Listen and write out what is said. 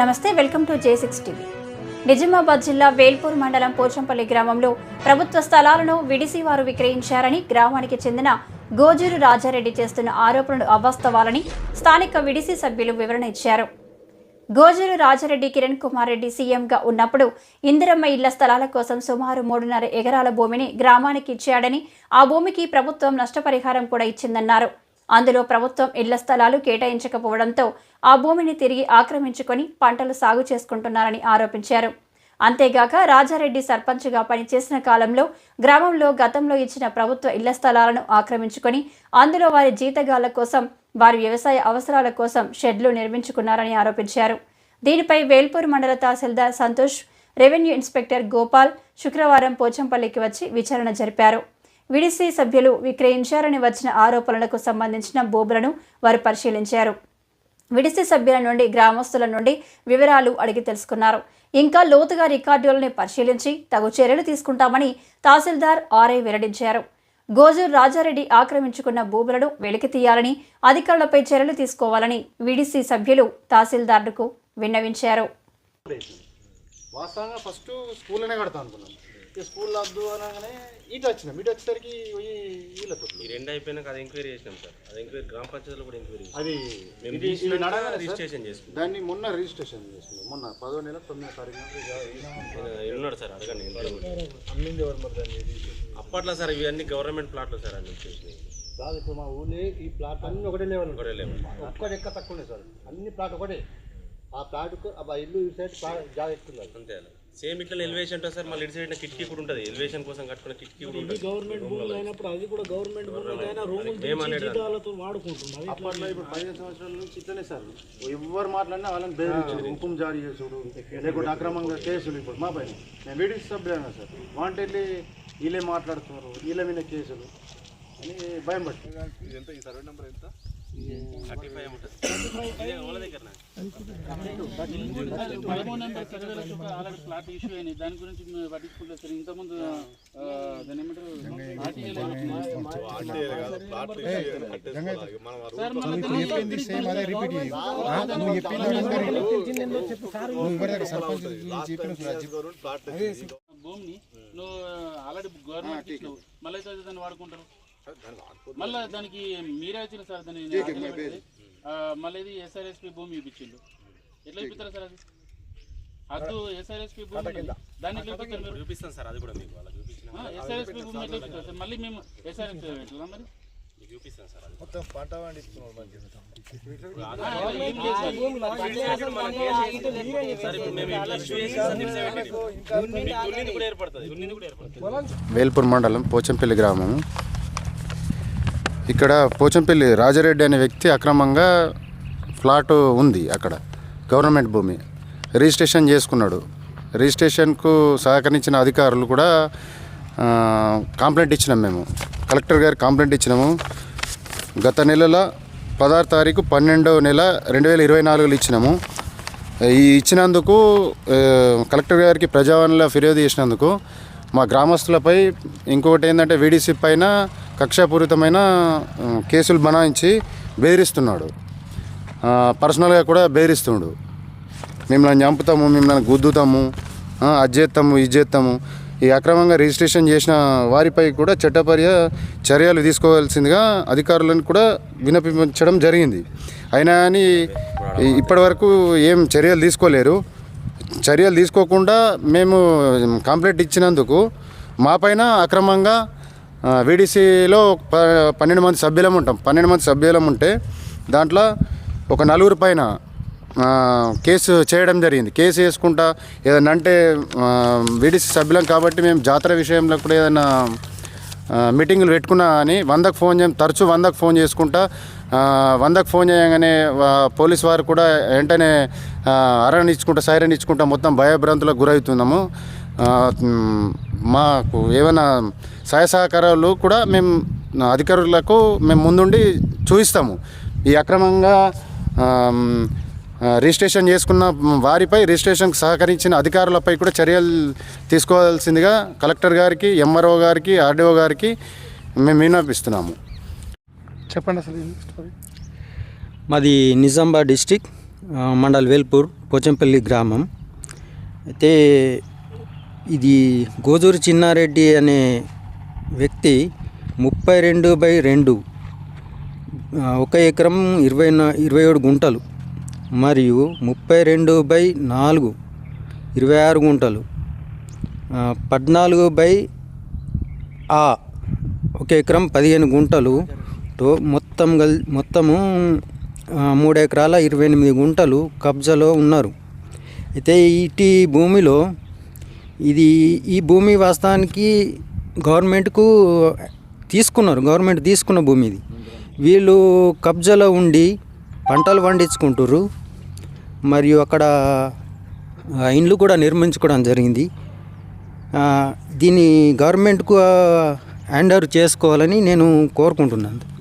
నమస్తే welcome to J six TV. Nizamabad జిల్లా వేల్పూర్ మండలం పోచంపల్లి గ్రామంలో ప్రభుత్వ స్థలాలను విడిసి వారు విక్రయించారని గ్రామానికి చెందిన గోజూరు రాజారెడ్డి చేస్తున్న ఆరోపణలు అవాస్తవాలని స్థానిక విడిసి సభ్యులు వివరణ ఇచ్చారు. గోజూరు రాజారెడ్డి కిరణ్ కుమార్ రెడ్డి సీఎంగా ఉన్నప్పుడు ఇందిరమ్మ ఇళ్ళ స్థలాల కోసం సుమారు మూడున్నర ఎకరాల భూమిని గ్రామానికి ఇచ్చాడని ఆ భూమికి ప్రభుత్వం నష్టపరిహారం కూడా ఇచ్చిందన్నారు. అందులో ప్రభుత్వం ఇళ్ళ స్థలాలు కేటాయించకపోవడంతో ఆ భూమిని తిరిగి ఆక్రమించుకొని పంటలు సాగు చేసుకుంటున్నారని ఆరోపించారు. అంతేగాక రాజారెడ్డి సర్పంచ్గా పనిచేసిన కాలంలో గ్రామంలో గతంలో ఇచ్చిన ప్రభుత్వ ఇళ్ళ స్థలాలను ఆక్రమించుకొని అందులో వారి జీతగాళ్ళ కోసం వారి వ్యవసాయ అవసరాల కోసం షెడ్లు నిర్మించుకున్నారని ఆరోపించారు. దీనిపై వేల్పూర్ మండల తహసీల్దార్ సంతోష్ రెవెన్యూ ఇన్స్పెక్టర్ గోపాల్ శుక్రవారం పోచంపల్లికి వచ్చి విచారణ జరిపారు. విడిసి సభ్యులు విక్రయించారని వచ్చిన ఆరోపణలకు సంబంధించిన బోబులను వారు పరిశీలించారు. విడిసి సభ్యుల నుండి గ్రామస్తుల నుండి వివరాలు అడిగి తెలుసుకున్నారు. ఇంకా లోతుగా రికార్డులను పరిశీలించి తగు చర్యలు తీసుకుంటామని తహసీల్దార్ ఆర్ఐ వెల్లడించారు. గోజూర్ రాజారెడ్డి ఆక్రమించుకున్న భూములను వెలికి తీయాలని అధికారులపై చర్యలు తీసుకోవాలని విడిసి సభ్యులు తహసీల్దార్కు విన్నవించారు. వాస్తవంగా ఫస్ట్ స్కూల్లోనే కడతాం అనుకున్నాం. ఈ స్కూల్ వద్దు అనగానే ఇటు వచ్చినాం. ఇటు వచ్చేసరికి వీళ్ళతో ఈ రెండు అయిపోయినాక అది ఎంక్వైరీ చేసినాం సార్. అది ఎంక్వైరీ గ్రామ పంచాయతీలో కూడా ఎంక్వైరీ చేసినాం. అది మేము ఇది ఇది తీసినాక నడవగానే సార్, రిజిస్ట్రేషన్ చేసుకున్నాం. దాన్ని మొన్న రిజిస్ట్రేషన్ చేసుకున్నాం. మొన్న పదో నెల తొమ్మిదో తారీఖు ఇక ఈయన ఉన్నాడు సార్ అడగండి ఇంట్లో కూడా. అమ్మింది ఎవరు మరి దాన్ని ఇది? అప్పట్లో సార్ ఇవన్నీ గవర్నమెంట్ ప్లాట్లు సార్ అన్ని వచ్చేసి కాదు ఇప్పుడు మా ఊళ్ళో ఈ ప్లాట్ అన్ని ఒకటే లేవల్ ఒకటే లేవు ఒక్కటి ఎక్క తక్కువ ఉన్నాయి సార్. అన్ని ప్లాట్ ఒకటే. ఆ ప్లాట్కు ఆ ఇల్లు ఇటు సైడ్ ప్లాట్ జాగా ఎక్కుతున్నారు అంతే అలా. సేమ్ ఇట్లా ఎలివేషన్ ఉంటుంది సార్. మళ్ళీ ఇటు సైడ్ కిటికీ కూడా ఉంటుంది. ఎలివేషన్ కోసం కట్టుకున్న కిటికీ కూడా ఉంటుంది. గవర్నమెంట్ భూములు అయినప్పుడు అది కూడా గవర్నమెంట్ భూములకైనా రూములు మేము అనేది జీతాలతో వాడుకుంటున్నారు. అప్పట్లో ఇప్పుడు పదిహేను సంవత్సరాల నుంచి ఇట్లనే సార్. ఎవరు మాట్లాడినా వాళ్ళని బెదిరించారు హుకుం జారీ చేసుడు లేకుంటే అక్రమంగా కేసులు ఇప్పుడు మా పైన. మేము వీడికి సభ్యులైనా సార్. వాంటెళ్ళి వీళ్ళే మాట్లాడుతున్నారు. వీళ్ళ మీద కేసులు. అని భయం పట్టి థర్టీ ఫైవ్ ఉంటుంది ఇదే వాళ్ళ దగ్గర పదమూడు నెంబర్ చుట్టూ ఆల్రెడీ ప్లాట్ ఇష్యూ అయింది దాని గురించి మేము పట్టించుకుంటే సార్ ఇంతకుముందు దాని ఏమంటారు భూమిని నువ్వు ఆల్రెడీ గవర్నమెంట్ మళ్ళీ దాన్ని వాడుకుంటారు మళ్ళీ దానికి మీరే వచ్చిన సార్ దాన్ని ఆ, మళ్ళీ ఇది ఎస్ఆర్ఎస్పి భూమి ఇప్పించిండు ఎట్లా ఇప్పిస్తారు సార్ అది అద్దు ఎస్ఆర్ఎస్పి భూమి. దాన్ని చూపిస్తాను సార్ అది కూడా మీకు చూపించిన ఎస్ఆర్ఎస్పి భూమి ఎట్లా ఇప్పిస్తారు సార్ మళ్ళీ మేము ఎస్ఆర్ఎస్పి ఎట్లా మరి మొత్తం పంట పండిస్తున్నాడు వేల్పూర్ మండలం పోచంపల్లి గ్రామం ఇక్కడ పోచంపల్లి రాజారెడ్డి అనే వ్యక్తి అక్రమంగా ఫ్లాట్ ఉంది అక్కడ గవర్నమెంట్ భూమి. రిజిస్ట్రేషన్ చేసుకున్నాడు. రిజిస్ట్రేషన్కు సహకరించిన అధికారులు కూడా కంప్లైంట్ ఇచ్చినాం మేము. కలెక్టర్ గారు కంప్లైంట్ ఇచ్చినాము. గత నెలల పదహారు తారీఖు పన్నెండవ నెల రెండు వేల ఇరవై నాలుగులో ఇచ్చినాము. ఈ ఇచ్చినందుకు కలెక్టర్ గారికి ప్రజావరణలో ఫిర్యాదు చేసినందుకు మా గ్రామస్తులపై ఇంకొకటి ఏంటంటే వీడీసీ పైన కక్షాపూరితమైన కేసులు బనాయించి బెదిరిస్తున్నాడు. పర్సనల్గా కూడా బెదిరిస్తుండు. మిమ్మల్ని చంపుతాము మిమ్మల్ని గుద్దుతాము అది చేస్తాము ఇది చేస్తాము. ఈ అక్రమంగా రిజిస్ట్రేషన్ చేసిన వారిపై కూడా చట్టపర్య చర్యలు తీసుకోవాల్సిందిగా అధికారులను కూడా వినపించడం జరిగింది. అయినా కానీ ఇప్పటి వరకు ఏం చర్యలు తీసుకోలేరు. చర్యలు తీసుకోకుండా మేము కంప్లైంట్ ఇచ్చినందుకు మాపైన అక్రమంగా వీడీసీలో ప పన్నెండు మంది సభ్యులం ఉంటాం. పన్నెండు మంది సభ్యులం ఉంటే దాంట్లో ఒక నలుగురు పైన కేసు చేయడం జరిగింది. కేసు వేసుకుంటా ఏదైనా అంటే విడిసి సభ్యులం కాబట్టి మేము జాతర విషయంలో కూడా ఏదైనా మీటింగులు పెట్టుకున్నా అని వందకు ఫోన్ చేయం తరచూ వందకు ఫోన్ చేసుకుంటా వందకు ఫోన్ చేయగానే పోలీస్ వారు కూడా వెంటనే అరణ్ ఇచ్చుకుంటా సైరన్ ఇచ్చుకుంటా మొత్తం భయభ్రాంతులకు గురవుతున్నాము. మాకు ఏమైనా సహాయ సహకారాలు కూడా మేము అధికారులకు మేము ముందుండి చూపిస్తాము. ఈ అక్రమంగా రిజిస్ట్రేషన్ చేసుకున్న వారిపై రిజిస్ట్రేషన్కు సహకరించిన అధికారులపై కూడా చర్యలు తీసుకోవాల్సిందిగా కలెక్టర్ గారికి ఎంఆర్ఓ గారికి ఆర్డీఓ గారికి మేము విన్నపిస్తున్నాము చెప్పండి అసలు స్టోరీ మాది నిజామాబాద్ డిస్టిక్ మండల్ వేల్పూర్ పోచంపల్లి గ్రామం. అయితే ఇది గోజూరు చిన్నారెడ్డి అనే వ్యక్తి ముప్పై రెండు బై రెండు ఒక ఎకరం ఇరవై ఇరవై ఏడు గుంటలు మరియు ముప్పై రెండు బై నాలుగు ఇరవై ఆరు గుంటలు పద్నాలుగు బై ఆ ఒక ఎకరం పదిహేను గుంటలు తో మొత్తం గల్ మొత్తము మూడు ఎకరాల ఇరవై ఎనిమిది గుంటలు కబ్జాలో ఉన్నారు. అయితే ఇటీ భూమిలో ఇది ఈ భూమి వాస్తవానికి గవర్నమెంట్కు తీసుకున్నారు గవర్నమెంట్ తీసుకున్న భూమి ఇది వీళ్ళు కబ్జాలో ఉండి పంటలు పండించుకుంటారు మరియు అక్కడ ఇండ్లు కూడా నిర్మించుకోవడం జరిగింది. దీన్ని గవర్నమెంట్కు హ్యాండ్ ఓవర్ చేసుకోవాలని నేను కోరుకుంటున్నాను.